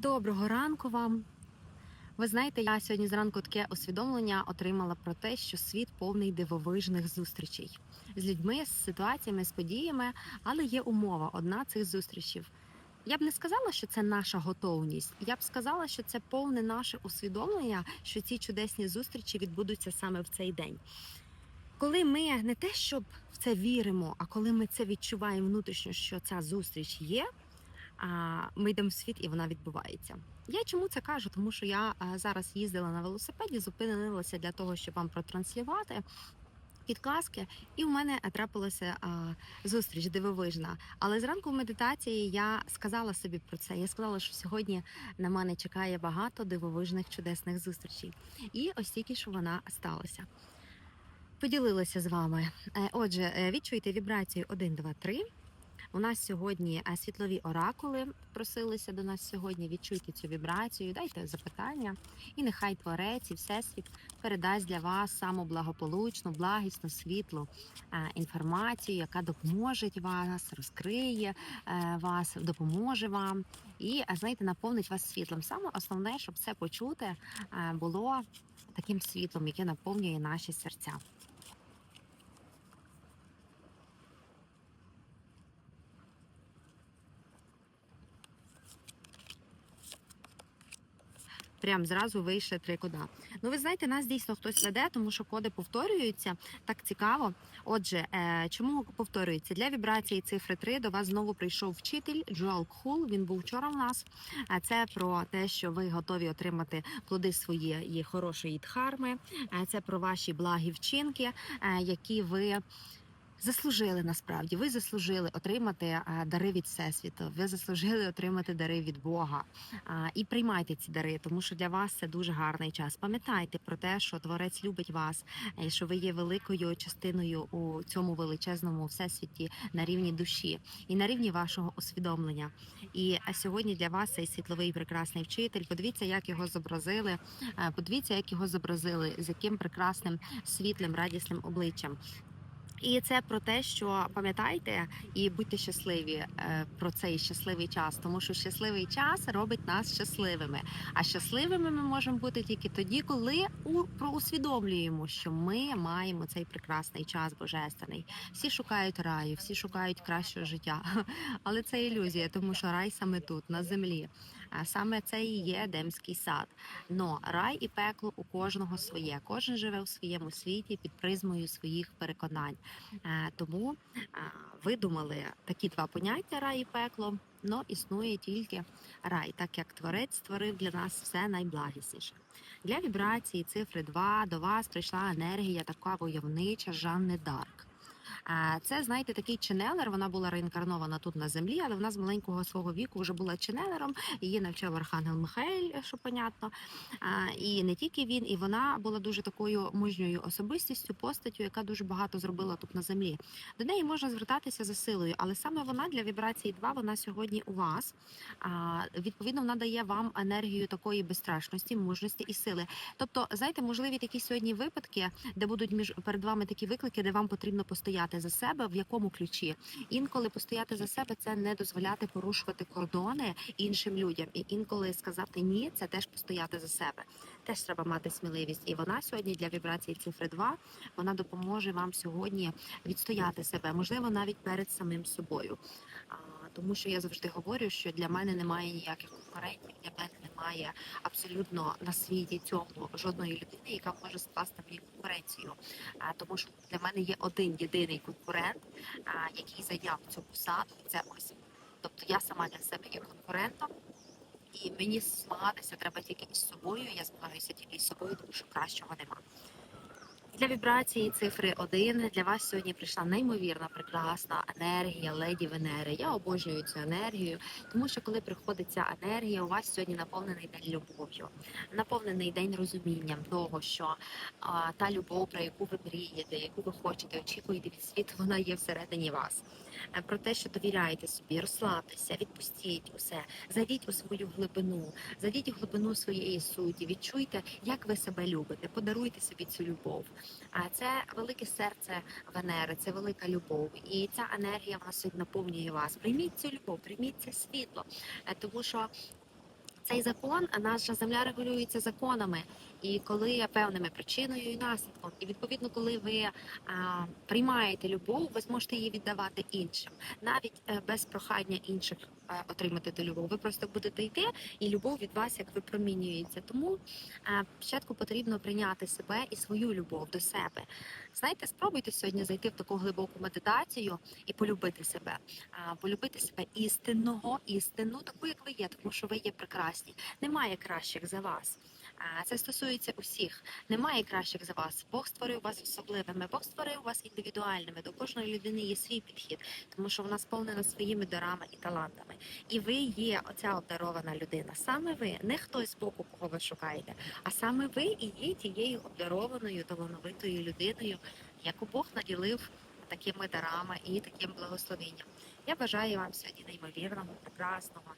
Доброго ранку вам. Ви знаєте, я сьогодні зранку таке усвідомлення отримала про те, що світ повний дивовижних зустрічей з людьми, з ситуаціями, з подіями, але є умова одна цих зустрічей. Я б не сказала, що це наша готовність. Я б сказала, що це повне наше усвідомлення, що ці чудесні зустрічі відбудуться саме в цей день. Коли ми не те, щоб в це віримо, а коли ми це відчуваємо внутрішньо, що ця зустріч є, ми йдемо в світ і вона відбувається. Я чому це кажу? Тому що я зараз їздила на велосипеді, зупинилася для того, щоб вам протранслювати підказки, і в мене трапилася а, зустріч дивовижна. Але зранку в медитації я сказала собі про це. Я сказала, що сьогодні на мене чекає багато дивовижних чудесних зустрічей. І ось тільки що вона сталася. Поділилася з вами. Е, Отже, е, відчуйте вібрацію 1, 2, 3. У нас сьогодні е, світлові оракули просилися до нас сьогодні. Відчуйте цю вібрацію, дайте запитання, і нехай творець і всесвіт передасть для вас саму благополучну, благісну, світлу е, інформацію, яка допоможе вас, розкриє е, вас, допоможе вам і знаєте, наповнить вас світлом. Саме основне, щоб це почути, було таким світлом, яке наповнює наші серця. Прям зразу вийшли три кода. Ну, ви знаєте, нас дійсно хтось веде, тому що коди повторюються. Так цікаво. Отже, е, чому повторюється? Для вібрації цифри 3 до вас знову прийшов вчитель Джоал Кхул. Він був вчора в нас. А це про те, що ви готові отримати плоди своєї хорошої дхарми. Це про ваші благі вчинки, е, які ви. Заслужили насправді, ви заслужили отримати е, дари від всесвіту. Ви заслужили отримати дари від Бога. І приймайте ці дари, тому що для вас це дуже гарний час. Пам'ятайте про те, що творець любить вас, і що ви є великою частиною у цьому величезному всесвіті на рівні душі і на рівні вашого усвідомлення. І сьогодні для вас цей світловий прекрасний вчитель. Подивіться, як його зобразили. е, Подивіться, як його зобразили, з яким прекрасним світлим, радісним обличчям. І це про те, що пам'ятайте і будьте щасливі е, про цей щасливий час, тому що щасливий час робить нас щасливими. А щасливими ми можемо бути тільки тоді, коли проусвідомлюємо, що ми маємо цей прекрасний час божественний. Всі шукають раю, всі шукають кращого життя, але це ілюзія, тому що рай саме тут, на землі. Саме це і є Едемський сад. Но рай і пекло у кожного своє. Кожен живе у своєму світі під призмою своїх переконань. Е, Тому видумали такі два поняття рай і пекло. Но існує тільки рай, так як творець створив для нас все найблагісніше. Для вібрації цифри 2 до вас прийшла енергія така войовнича Жанни Дарк. Це, знаєте, такий ченелер. Вона була реінкарнована тут на землі, але вона з маленького свого віку вже була ченелером. Її навчав Архангел Михаель, що понятно. І не тільки він, і вона була дуже такою мужньою особистістю, постаттю, яка дуже багато зробила тут на землі. До неї можна звертатися за силою, але саме вона для вібрації 2, вона сьогодні у вас. Відповідно, вона дає вам енергію такої безстрашності, мужності і сили. Тобто, знаєте, можливі такі сьогодні випадки, де будуть між перед вами такі виклики, де вам потрібно постояти за себе, в якому ключі. Інколи постояти за себе це не дозволяти порушувати кордони іншим людям. І інколи сказати ні, це теж постояти за себе. Теж треба мати сміливість. І вона сьогодні для вібрації цифри 2, вона допоможе вам сьогодні відстояти себе, можливо, навіть перед самим собою. Тому що я завжди говорю, що для мене немає ніяких конкурентів, для мене немає абсолютно на світі цьому жодної людини, яка може скласти мені конкуренцію. Тому що для мене є один єдиний конкурент, який зайняв цю посаду. Це ось. Тобто я сама для себе є конкурентом. І мені змагатися треба тільки із собою. Я змагаюся тільки із собою, тому що кращого нема. Для вібрації цифри 1 для вас сьогодні прийшла неймовірна, прекрасна енергія леді Венери. Я обожнюю цю енергію, тому що коли приходить ця енергія, у вас сьогодні наповнений день любов'ю, наповнений день розумінням того, що а, та любов, про яку ви мрієте, яку ви хочете, очікуєте від світу, вона є всередині вас. Е, Про те, що довіряєте собі, розслабтеся, відпустіть усе, зайдіть у свою глибину, зайдіть у глибину своєї суті, відчуйте, як ви себе любите, подаруйте собі цю любов. А це велике серце Венери, це велика любов. І ця енергія вона сьогодні наповнює вас. Прийміть цю любов, прийміть це світло, Е, тому що. цей закон, а наша земля регулюється законами, і коли певними причиною і наслідком. І відповідно, коли ви а, приймаєте любов, ви зможете її віддавати іншим, навіть е, без прохання інших е, отримати ту любов. Ви просто будете йти, і любов від вас як випромінюється. Тому е, спочатку потрібно прийняти себе і свою любов до себе. Знаєте, спробуйте сьогодні зайти в таку глибоку медитацію і полюбити себе, а, полюбити себе істинного, істинну, таку як ви є, тому що ви є прекрасні. Немає кращих за вас. Це стосується усіх. Немає кращих за вас. Бог створив вас особливими. Бог створив вас індивідуальними. До кожної людини є свій підхід, тому що вона сповнена своїми дарами і талантами. І ви є оця обдарована людина. Саме ви, не хтось з боку, кого ви шукаєте, а саме ви і є тією обдарованою талановитою людиною, яку Бог наділив такими дарами і таким благословенням. Я бажаю вам сьогодні неймовірного, прекрасного,